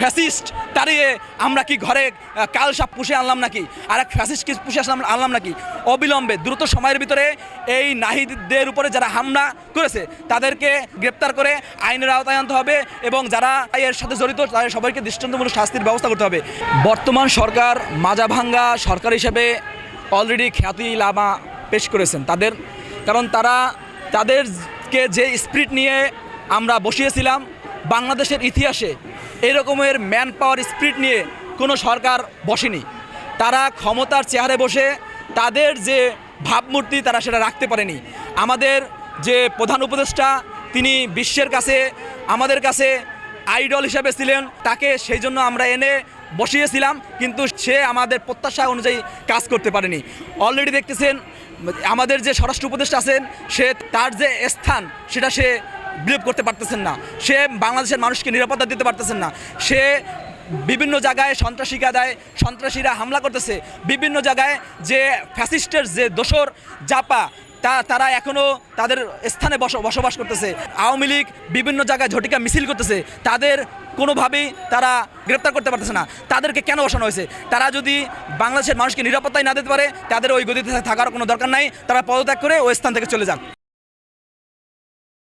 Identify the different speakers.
Speaker 1: Fascist তাড়িয়ে আমরা কি ঘরে কাল সাপ পুষে আনলাম নাকি? আর এক ফ্যাসিস্ট কি পুষে আসলাম আনলাম নাকি? অবিলম্বে, দ্রুত সময়ের ভিতরে এই নাহিদদের উপরে যারা হামলা করেছে, তাদেরকে গ্রেপ্তার করে আইনের আওতায় আনতে হবে এবং যারা এর সাথে জড়িত, তাদের সবাইকে দৃষ্টান্তমূলক শাস্তির ব্যবস্থা করতে হবে। বর্তমান সরকার মাজাভাঙ্গা সরকার হিসেবে অলরেডি খ্যাতি লামা পেশ করেছেন তাদের। কারণ তারা তাদেরকে যে স্পিরিট নিয়ে আমরা বসিয়েছিলাম, বাংলাদেশের ইতিহাসে এরকমের ম্যান পাওয়ার স্পিরিট নিয়ে কোনো সরকার বসেনি। তারা ক্ষমতার চেহারে বসে তাদের যে ভাবমূর্তি তারা সেটা রাখতে পারেনি। আমাদের যে প্রধান উপদেষ্টা, তিনি বিশ্বের কাছে, আমাদের কাছে আইডল হিসেবে ছিলেন। তাকে সেই জন্য আমরা এনে বসিয়েছিলাম, কিন্তু সে আমাদের প্রত্যাশা অনুযায়ী কাজ করতে পারেনি। অলরেডি দেখতেছেন, আমাদের যে স্বরাষ্ট্র উপদেষ্টা আছেন, সে তার যে স্থান, সেটা সে বিলোপ করতে পারতেছেন না। সে বাংলাদেশের মানুষকে নিরাপত্তা দিতে পারতেছেন না। সে বিভিন্ন জায়গায় সন্ত্রাসীকে দেয় সন্ত্রাসীরা হামলা করতেছে। বিভিন্ন জায়গায় যে ফ্যাসিস্টের যে দোসর জাপা, তা তারা এখনও তাদের স্থানে বস বসবাস করতেছে। আওয়ামী লীগ বিভিন্ন জায়গায় ঝটিকা মিছিল করতেছে। তাদের কোনোভাবেই তারা গ্রেপ্তার করতে পারতেছে না। তাদেরকে কেন বসানো হয়েছে? তারা যদি বাংলাদেশের মানুষকে নিরাপত্তাই না দিতে পারে, তাদের ওই গতিতে থাকার কোনো দরকার নাই। তারা পদত্যাগ করে ওই স্থান থেকে চলে যাক।